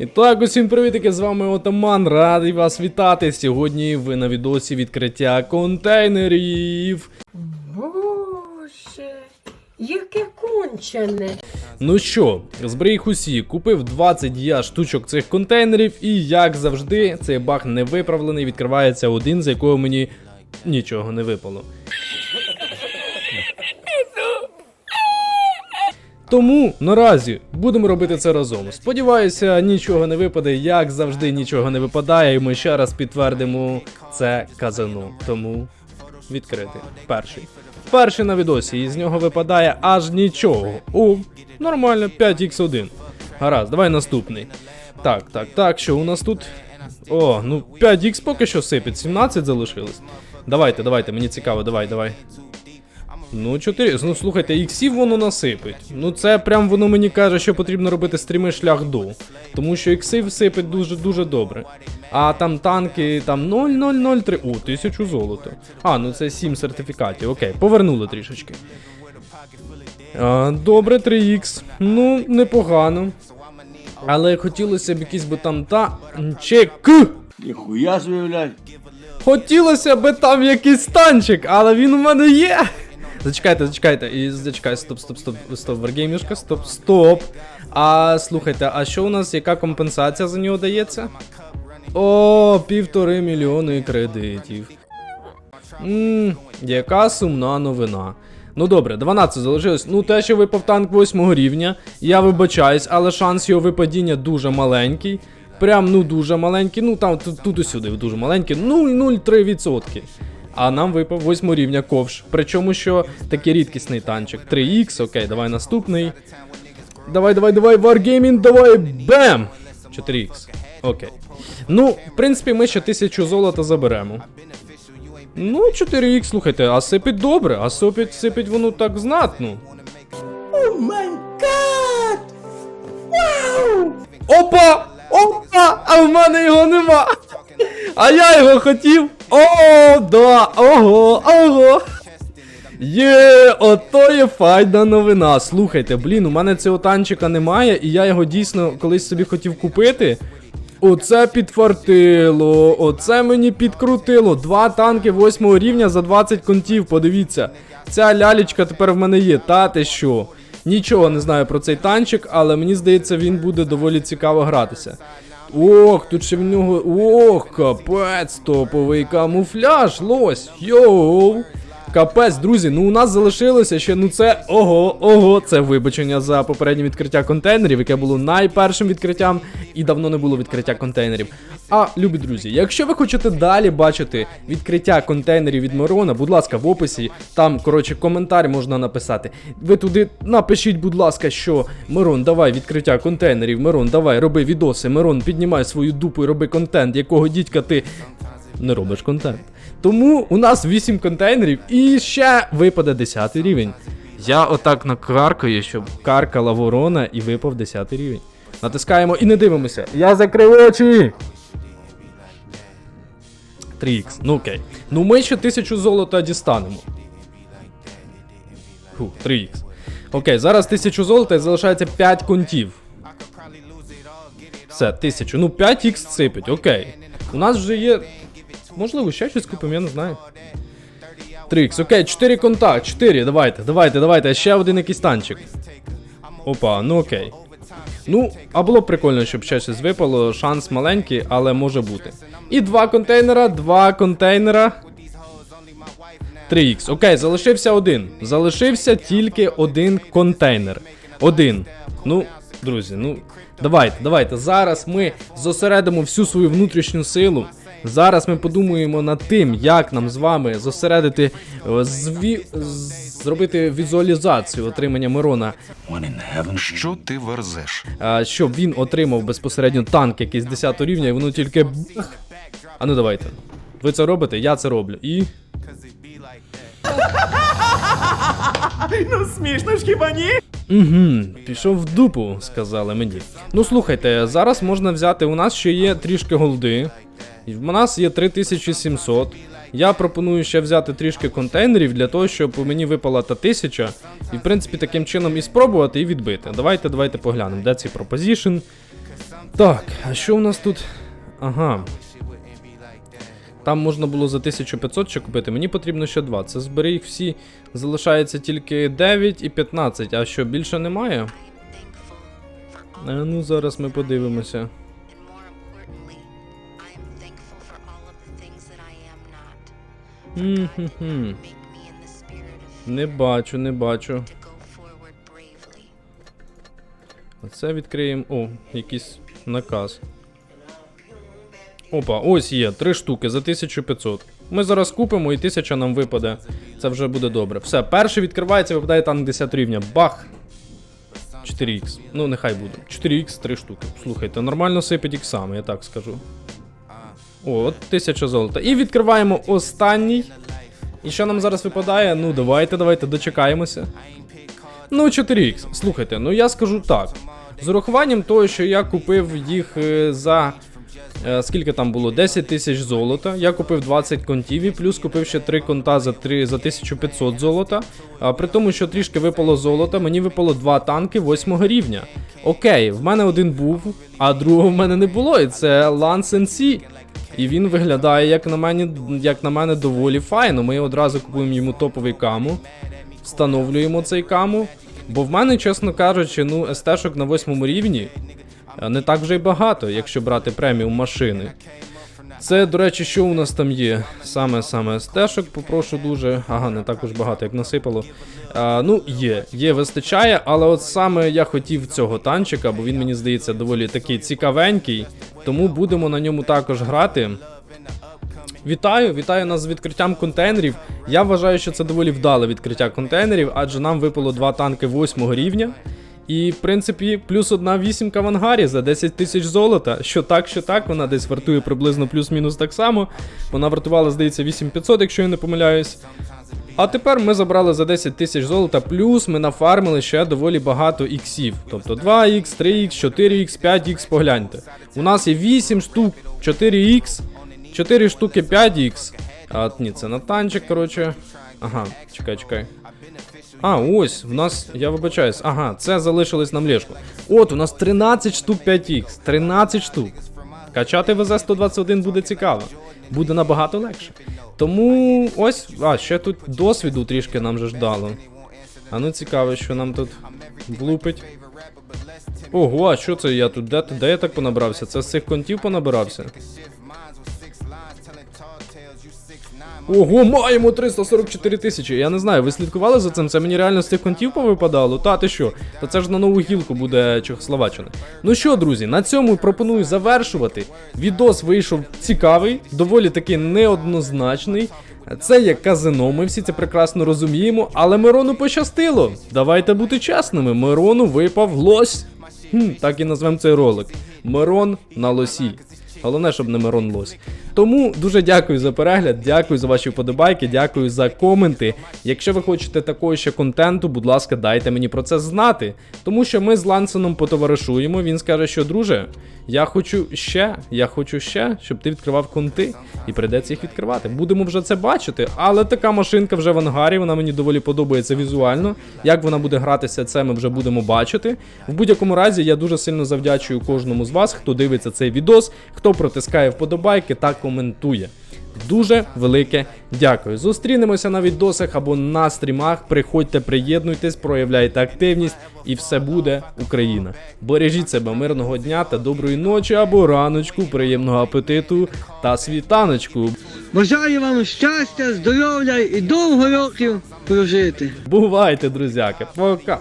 І так, усім привітики, з вами Отаман, радий вас вітати. Сьогодні ви на відосі відкриття контейнерів. Боже, яке кончене. Ну що, зберіг усі, купив 20 я штучок цих контейнерів, і як завжди, цей баг не виправлений, відкривається один, з якого мені нічого не випало. Тому наразі будемо робити це разом. Сподіваюся, нічого не випаде, як завжди нічого не випадає, і ми ще раз підтвердимо це казано. Тому відкрити. Перший. Перший на відосі, і з нього випадає аж нічого. О, нормально, 5х1. Гаразд, давай наступний. Так, так, так, що у нас тут? О, ну 5х поки що сипить, 17 залишилось. Давайте, давайте, мені цікаво, давай, давай. Ну, 4. Ну слухайте, іксів воно насипить. Ну це прям воно мені каже, що потрібно робити стріми шлях до. Тому що іксив сипить дуже-дуже добре. А там танки, там 0003. О, 1000 золота. А, ну це 7 сертифікатів. Окей, повернули трішечки. А, добре, 3х. Ну, непогано. Але хотілося б якийсь би там та. Чек. Ніхуя собі. Хотілося би там якийсь танчик, але він у мене є. Зачекайте, зачекайте, і зачекай, стоп, стоп, стоп, стоп, варгеймішка, стоп, стоп. А слухайте, а що у нас, яка компенсація за нього дається? О, півтори мільйони кредитів. Ммм, яка сумна новина. Ну добре, 12 залишилось. Ну, те, що випав танк 8 рівня, я вибачаюсь, але шанс його випадіння дуже маленький. Прям ну дуже маленький. Ну там тут, тут і сюди дуже маленький. 0,03%. А нам випав 8 рівня ковш. Причому що такий рідкісний танчик. 3х, окей, давай наступний. Давай, давай, давай, Wargaming, давай, бем! 4х. Окей. Ну, в принципі, ми ще 1000 золота заберемо. Ну, 4х, слухайте, а сипить добре, а сипить, сипить воно так знатно. Опа! Опа! А в мене його нема! А я його хотів! О, да! Ого! Ого! Є, ото є файна новина. Слухайте, блін, у мене цього танчика немає, і я його дійсно колись собі хотів купити. Оце підфартило, оце мені підкрутило. Два танки 8 рівня за 20 контів, подивіться. Ця лялечка тепер в мене є, та ти що? Нічого не знаю про цей танчик, але мені здається, він буде доволі цікаво гратися. Ох, тут ще в нього. Ох, капець, топовий камуфляж, лось. Йоу. Капець, друзі, ну у нас залишилося ще, ну це ого, ого, це вибачення за попереднє відкриття контейнерів, яке було найпершим відкриттям, і давно не було відкриття контейнерів. А, любі друзі, якщо ви хочете далі бачити відкриття контейнерів від Мирона, будь ласка, в описі, там, коротше, коментар можна написати. Ви туди напишіть, будь ласка, що Мирон, давай відкриття контейнерів, Мирон, давай, роби відоси, Мирон, піднімай свою дупу і роби контент, якого дідька ти не робиш контент. Тому у нас 8 контейнерів і ще випаде 10 рівень. Я отак накаркаю, щоб каркала ворона і випав 10 рівень. Натискаємо і не дивимося. Я закрив очі. 3х, ну окей. Ну ми ще 1000 золота дістанемо. Фу, 3х. Окей, зараз 1000 золота і залишається 5 контів. Все, 1000. Ну 5х сипить, окей. У нас вже є. Можливо, ще щось купимо, я не знаю. 3х, окей, 4 конта, 4, давайте, давайте, давайте, ще один якийсь танчик. Опа, ну окей. Ну, а було б прикольно, щоб ще щось випало, шанс маленький, але може бути. І два контейнера, два контейнера. 3х. Окей, залишився один. Залишився тільки один контейнер. Один. Ну, друзі, ну давайте, давайте. Зараз ми зосередимо всю свою внутрішню силу. Зараз ми подумаємо над тим, як нам з вами зосередити, е, зві... зробити візуалізацію отримання Мирона, Що ти верзеш? щоб він отримав безпосередньо танк якийсь 10 рівня, і воно тільки. А ну давайте. Ви це робите, я це роблю. І. Ну смішно ж хіба ні? Угу, пішов в дупу, сказали мені. Ну слухайте, зараз можна взяти. У нас ще є трішки голди. В нас є 3700. Я пропоную ще взяти трішки контейнерів для того, щоб мені випала та тисяча. І в принципі таким чином і спробувати і відбити. Давайте, давайте поглянемо, де цей пропозішн. Так, а що у нас тут? Ага. Там можна було за 1500 ще купити, мені потрібно ще 2. Це збери їх всі, залишається тільки 9 і 15, а що більше немає? Ну зараз ми подивимося. Не бачу, не бачу. Оце відкриємо. О, якийсь наказ. Опа, ось є, три штуки за 1500. Ми зараз купимо і 1000 нам випаде. Це вже буде добре. Все, перший відкривається, випадає танк 10 рівня. Бах! 4х. Ну, нехай буде. 4х, 3 штуки. Слухайте, нормально сипить іксами, я так скажу. О, от 1000 золота. І відкриваємо останній. І що нам зараз випадає? Ну, давайте, давайте, дочекаємося. Ну, 4х. Слухайте, ну я скажу так. З урахуванням того, що я купив їх е, за. е, Скільки там було? 10 тисяч золота. Я купив 20 контів і плюс купив ще 3 конта за 3, за 1500 золота. А при тому, що трішки випало золота, мені випало 2 танки 8 рівня. Окей, в мене один був, а другого в мене не було. І це Lance NC. І він виглядає, як на мене, як на мене, доволі файно. Ми одразу купуємо йому топовий каму встановлюємо цей каму. Бо в мене, чесно кажучи, ну, СТ-шок на восьмому рівні не так вже й багато, якщо брати преміум машини. Це, до речі, що у нас там є? Саме саме СТ-шок, попрошу дуже. Ага, не також багато, як насипало. А, ну, є, є, вистачає, але от саме я хотів цього танчика, бо він мені здається доволі такий цікавенький. Тому будемо на ньому також грати. Вітаю, вітаю нас з відкриттям контейнерів. Я вважаю, що це доволі вдале відкриття контейнерів, адже нам випало два танки восьмого рівня. І, в принципі, плюс одна вісімка в ангарі за 10 тисяч золота. Що так, що так, вона десь вартує приблизно плюс-мінус так само. Вона вартувала, здається, 8500, якщо я не помиляюсь. А тепер ми забрали за 10 тисяч золота, плюс ми нафармили ще доволі багато іксів. Тобто 2х, 3х, 4х, 5х, погляньте. У нас є 8 штук 4х, 4 штуки 5х. А, ні, це на танчик, коротше. Ага, чекай, чекай. А, ось, в нас, я вибачаюсь, ага, це залишилось на млешку. От, у нас 13 штук 5х, 13 штук. Качати ВЗ-121 буде цікаво. Буде набагато легше. Тому ось, а, ще тут досвіду трішки нам же ж дало. А ну цікаво, що нам тут влупить. Ого, а що це я тут? Де, де я так понабрався? Це з цих контів понабирався? Ого, маємо 344 тисячі. Я не знаю, ви слідкували за цим? Це мені реально з цих контів повипадало? Та ти що? Та це ж на нову гілку буде Чехословаччина. Ну що, друзі, на цьому пропоную завершувати. Відос вийшов цікавий, доволі таки неоднозначний. Це як казино, ми всі це прекрасно розуміємо, але Мирону пощастило. Давайте бути чесними, Мирону випав лось. Хм, так і назвемо цей ролик. Мирон на лосі. Головне, щоб не Мирон Лось. Тому дуже дякую за перегляд, дякую за ваші вподобайки, дякую за коменти. Якщо ви хочете такого ще контенту, будь ласка, дайте мені про це знати. Тому що ми з Лансеном потоваришуємо. Він скаже, що друже, я хочу ще, я хочу ще, щоб ти відкривав конти, і прийдеться їх відкривати. Будемо вже це бачити. Але така машинка вже в ангарі, вона мені доволі подобається візуально. Як вона буде гратися, це ми вже будемо бачити. В будь-якому разі я дуже сильно завдячую кожному з вас, хто дивиться цей відос, хто протискає вподобайки та коментує. Дуже велике дякую. Зустрінемося на відосах або на стрімах. Приходьте, приєднуйтесь, проявляйте активність, і все буде Україна. Бережіть себе мирного дня та доброї ночі або раночку, приємного апетиту та світаночку. Бажаю вам щастя, здоров'я і довго років прожити. Бувайте, друзяки, пока.